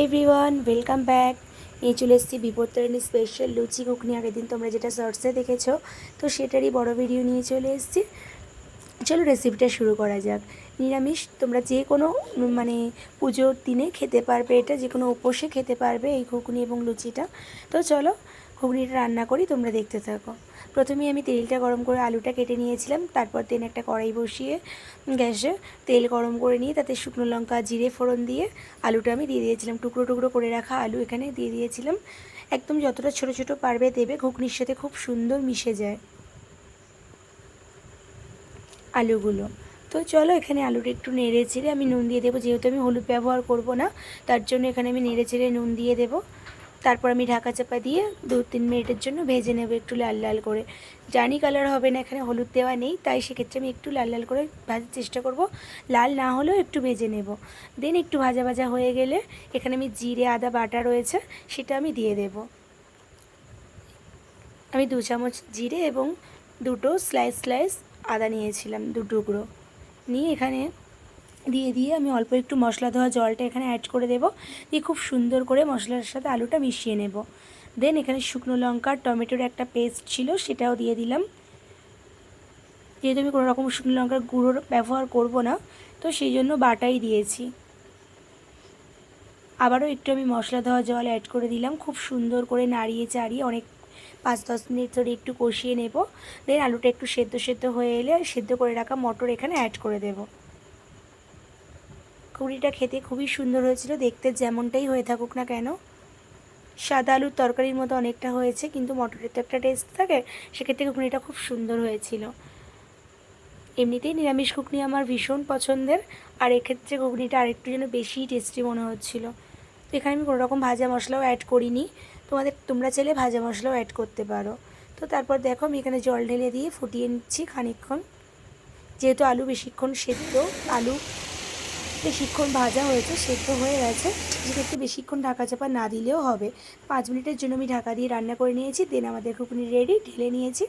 Everyone welcome back নিয়ে চলে এসেছি বিপত্তারিণী স্পেশাল লুচি ঘুগনি আগের দিন তোমরা যেটা শর্টসে দেখেছ, তো সেটারই বড় ভিডিও নিয়ে চলে এসেছি। চলো রেসিপিটা শুরু করা যাক। নিরামিষ, তোমরা যে কোনো মানে পুজোর দিনে খেতে পারবে এটা, যে কোনো উপসে খেতে পারবে এই ঘুগনি এবং লুচিটা। তো চলো ঘুগনিটা রান্না করি, তোমরা দেখতে থাকো। প্রথমেই আমি তেলটা গরম করে আলুটা কেটে নিয়েছিলাম, তারপর দেন একটা কড়াই বসিয়ে গ্যাসে তেল গরম করে নিয়ে তাতে শুকনো লঙ্কা, জিরে ফোড়ন দিয়ে আলুটা আমি দিয়ে দিয়েছিলাম। টুকরো টুকরো করে রাখা আলু এখানে দিয়ে দিয়েছিলাম। একদম যতটা ছোট ছোট পারবে দেবে, ঘুগনির সাথে খুব সুন্দর মিশে যায় আলুগুলো। তো চলো এখানে আলুটা একটু নেড়ে চেড়ে আমি নুন দিয়ে দেবো, যেহেতু আমি হলুদ ব্যবহার করব না, তার জন্য এখানে আমি নেড়ে চেড়ে নুন দিয়ে দেবো। তারপর আমি ঢাকা চাপা দিয়ে দু তিন মিনিটের জন্য ভেজে নেব একটু লাল লাল করে। জানি কালার হবে না এখানে, হলুদ দেওয়া নেই, তাই সেক্ষেত্রে আমি একটু লাল লাল করে ভাজার চেষ্টা করব। লাল না হলেও একটু ভেজে নেব। দেন একটু ভাজা ভাজা হয়ে গেলে এখানে আমি জিরে, আদা, বাটা রয়েছে, সেটা আমি দিয়ে দেব। আমি দু চামচ জিরে এবং দুটো স্লাইস স্লাইস আদা নিয়েছিলাম, দু টুকরো। নিয়ে এখানে দিয়ে দিয়ে আমি অল্প একটু মশলা ধোয়া জলটা এখানে অ্যাড করে দেবো। দিয়ে খুব সুন্দর করে মশলার সাথে আলুটা মিশিয়ে নেব। দেন এখানে শুকনো লঙ্কা, টমেটোর একটা পেস্ট ছিল, সেটাও দিয়ে দিলাম। যেহেতু আমি কোনো রকম শুকনো লঙ্কার গুঁড়োর ব্যবহার করব না, তো সেই জন্য বাটাই দিয়েছি। আবারও একটু আমি মশলা দেওয়া জল অ্যাড করে দিলাম। খুব সুন্দর করে নাড়িয়ে চাড়িয়ে অনেক পাঁচ, দশ মিনিট ধরে একটু কষিয়ে নেব। দেন আলুটা একটু সেদ্ধ সেদ্ধ হয়ে এলে সেদ্ধ করে রাখা মটর এখানে অ্যাড করে দেব। কুড়িটা খেতে খুবই সুন্দর হয়েছিল। দেখতে যেমনটাই হয়ে থাকুক না কেন, সাদা আলুর তরকারির মতো অনেকটা হয়েছে, কিন্তু মটরের তো একটা টেস্ট থাকে, সেক্ষেত্রে ঘুগনিটা খুব সুন্দর হয়েছিল। এমনিতেই নিরামিষ ঘুগনি আমার ভীষণ পছন্দের, আর এক্ষেত্রে ঘুগনিটা আরেকটু যেন বেশি টেস্টি মনে হচ্ছিল। তো এখানে আমি কোনো রকম ভাজা মশলাও অ্যাড করিনি। তোমাদের, তোমরা চাইলে ভাজা মশলাও অ্যাড করতে পারো। তো তারপর দেখো আমি এখানে জল ঢেলে দিয়ে ফুটিয়ে নিচ্ছি খানিকক্ষণ। যেহেতু আলু বেশিক্ষণ সেদ্ধ, আলু বেশিক্ষণ ভাজা হয়েছে, সেদ্ধ হয়ে গেছে। সেক্ষেত্রে বেশিক্ষণ ঢাকা চাপা না দিলেও হবে। পাঁচ মিনিটের জন্য আমি ঢাকা দিয়ে রান্না করে নিয়েছি দেন আমাদের ঘুগনি রেডি ঢেলে নিয়েছি।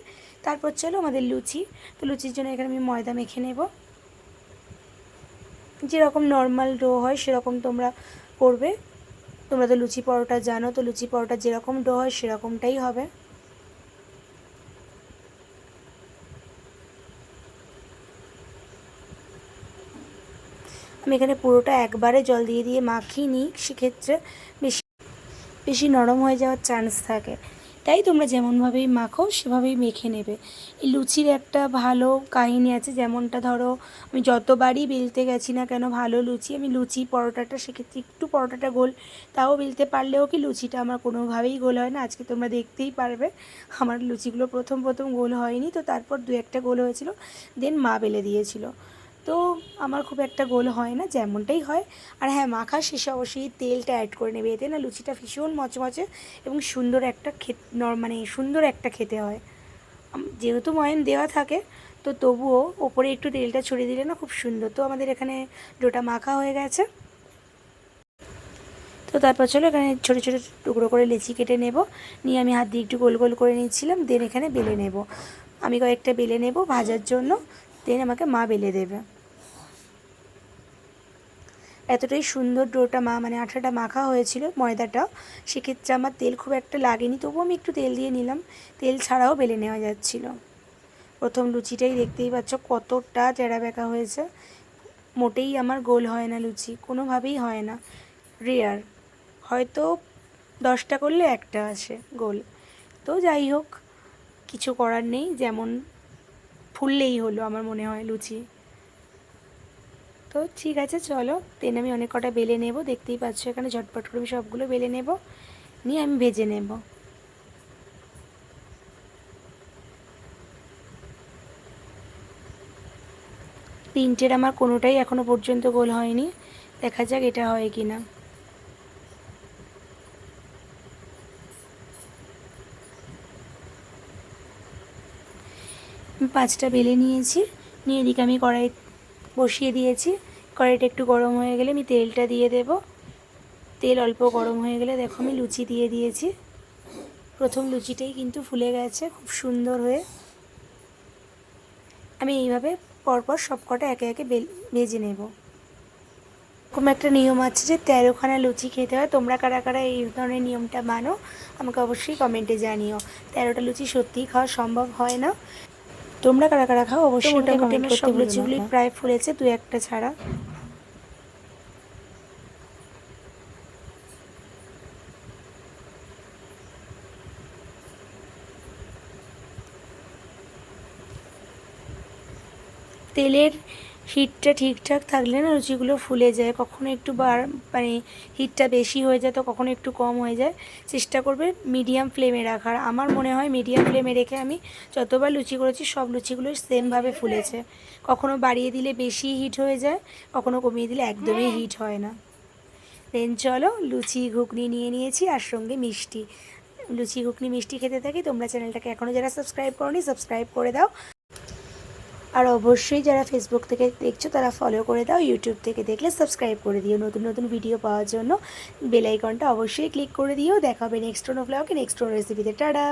তারপর চলো আমাদের লুচি। তো লুচির জন্য এখানে আমি ময়দা মেখে নেব। যেরকম নর্মাল ডো হয়, সেরকম তোমরা করবে। তোমরা তো লুচি পরোটা জানো, তো লুচি পরোটা যেরকম ডো হয়, সেরকমটাই হবে। আমি এখানে পুরোটা একবারে জল দিয়ে দিয়ে মাখিয়ে নিই, সেক্ষেত্রে বেশি বেশি নরম হয়ে যাওয়ার চান্স থাকে। তাই তোমরা যেমনভাবেই মাখো, সেভাবেই মেখে নেবে। এই লুচির একটা ভালো কাহিনী আছে, যেমনটা ধরো, আমি যতবারই বেলতে গেছি না কেন, ভালো লুচি, আমি লুচি পরোটাটা, সেক্ষেত্রে একটু পরোটাটা গোল, তাও বেলতে পারলেও কি লুচিটা আমার কোনোভাবেই গোল হয় না। আজকে তোমরা দেখতেই পারবে, আমার লুচিগুলো প্রথম প্রথম গোল হয়নি, তো তারপর দু একটা গোল হয়েছিল দেন মা বেলে দিয়েছিল। তো আমার খুব একটা গোল হয় না, যেমনটাই হয়। আর হ্যাঁ মাখা শেষে অবশ্যই তেলটা অ্যাড করে নেবে, এতে না লুচিটা ভীষণ মচমচে এবং সুন্দর একটা খেত মানে সুন্দর একটা খেতে হয়। যেহেতু ময়ন দেওয়া থাকে, তো তবুও ওপরে একটু তেলটা ছড়িয়ে দিলে না খুব সুন্দর। তো আমাদের এখানে ডোটা মাখা হয়ে গেছে। তো তারপর চলো এখানে ছোটো ছোটো টুকরো করে লেচি কেটে নেব। নিয়ে আমি হাত দিয়ে একটু গোল গোল করে নিচ্ছিলাম দেন এখানে বেলে নেব। আমি কয়েকটা বেলে নেব ভাজার জন্য দেন আমাকে মা বেলে দেবে। এতটাই সুন্দর ডোটা মা মানে আঠাটা মাখা হয়েছিল ময়দাটা, সেক্ষেত্রে আমার তেল খুব একটা লাগেনি, তবুও আমি একটু তেল দিয়ে নিলাম। তেল ছাড়াও বেলে নেওয়া যাচ্ছিল। প্রথম লুচিটাই দেখতেই পাচ্ছ কতটা চেরা বেঁকা হয়েছে। মোটেই আমার গোল হয় না লুচি, কোনোভাবেই হয় না। রেয়ার, হয়তো দশটা করলে একটা আসে গোল। তো যাই হোক, কিছু করার নেই, যেমন ফুললেই হলো আমার মনে হয় লুচি। তো ঠিক আছে, চলো। তেন আমি অনেক কটা বেলে নেব, দেখতেই পাচ্ছ এখানে ঝটপট করে আমি সবগুলো বেলে নেব। নিয়ে আমি ভেজে নেব। তিনটের আমার কোনোটাই এখনও পর্যন্ত গোল হয়নি। দেখা যাক এটা হয় কি না পাঁচটা বেলে নিয়েছি। নিয়ে এদিকে আমি কড়াই বসিয়ে দিয়েছি। কড়াইটা একটু গরম হয়ে গেলে আমি তেলটা দিয়ে দেব। তেল অল্প গরম হয়ে গেলে দেখো আমি লুচি দিয়ে দিয়েছি। প্রথম লুচিটাই কিন্তু ফুলে গেছে খুব সুন্দর হয়ে। আমি এইভাবে পরপর সব কটা একে একে ভেজে নেব। এরকম একটা নিয়ম আছে যে তেরোখানা লুচি খেতে হয়। তোমরা কারা কারা এই ধরনের নিয়মটা মানো আমাকে অবশ্যই কমেন্টে জানিও। তেরোটা লুচি সত্যিই খাওয়া সম্ভব হয় না। তোমরা কারা কারা খাও অবশ্যই মোটামুটি আমার করতে সব। লুচিগুলি প্রায় ফুলেছে দু একটা ছাড়া তেলের হিটটা ঠিকঠাক থাকলে না লুচিগুলো ফুলে যায়। কখনো একটু বার মানে হিটটা বেশি হয়ে যায় তো কখনো একটু কম হয়ে যায়। চেষ্টা করবে মিডিয়াম ফ্লেমে রাখার। আমার মনে হয় মিডিয়াম ফ্লেমে রেখে আমি যতবার লুচি করেছি সব লুচিগুলো সেমভাবে ফুলেছে। কখনো বাড়িয়ে দিলে বেশি হিট হয়ে যায় কখনো কমিয়ে দিলে একদমই হিট হয় না। দেন চলো লুচি ঘুগনি নিয়ে নিয়েছি আর সঙ্গে মিষ্টি। লুচি ঘুগনি মিষ্টি খেতে থাকি। তোমরা চ্যানেলটাকে এখনও যারা সাবস্ক্রাইব করনি সাবস্ক্রাইব করে দাও। আর অবশ্যই যারা ফেসবুক থেকে দেখছ, তারা ফলো করে দাও ইউটিউব থেকে দেখলে সাবস্ক্রাইব করে দিও। নতুন নতুন ভিডিও পাওয়ার জন্য বেলাইকনটা অবশ্যই ক্লিক করে দিও। দেখাবে নেক্সট কোনো ব্লগে নেক্সট কোনো রেসিপিতে টাটা!